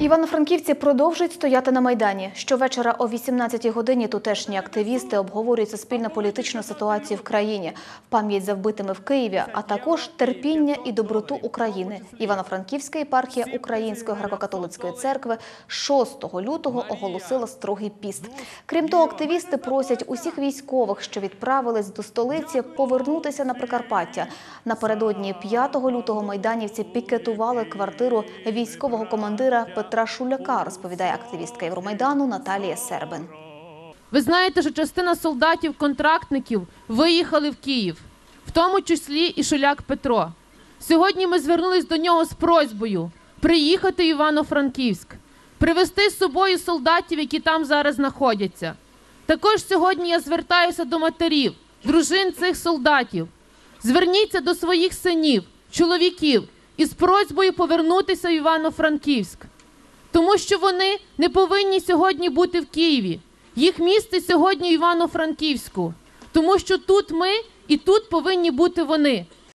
Івано-Франківці продовжують стояти на майдані. Щовечора о 18-й годині тутешні активісти обговорюють суспільно-політичну ситуацію в країні, пам'ять за вбитими в Києві, а також терпіння і доброту України. Івано-Франківська єпархія Української греко-католицької церкви 6 лютого оголосила строгий піст. Крім того, активісти просять усіх військових, що відправились до столиці, повернутися на Прикарпаття. Напередодні 5 лютого майданівці пікетували квартиру військового командира Петра Шуляка, розповідає активістка Євромайдану Наталія Сербин. Ви знаєте, що частина солдатів-контрактників виїхали в Київ, в тому числі і Шуляк Петро. Сьогодні ми звернулись до нього з просьбою приїхати в Івано-Франківськ, привезти з собою солдатів, які там зараз знаходяться. Також сьогодні я звертаюся до матерів, дружин цих солдатів. Зверніться до своїх синів, чоловіків із просьбою повернутися в Івано-Франківськ. Тому що вони не повинні сьогодні бути в Києві. Їх місце сьогодні Івано-Франківську. Тому що тут ми і тут повинні бути вони.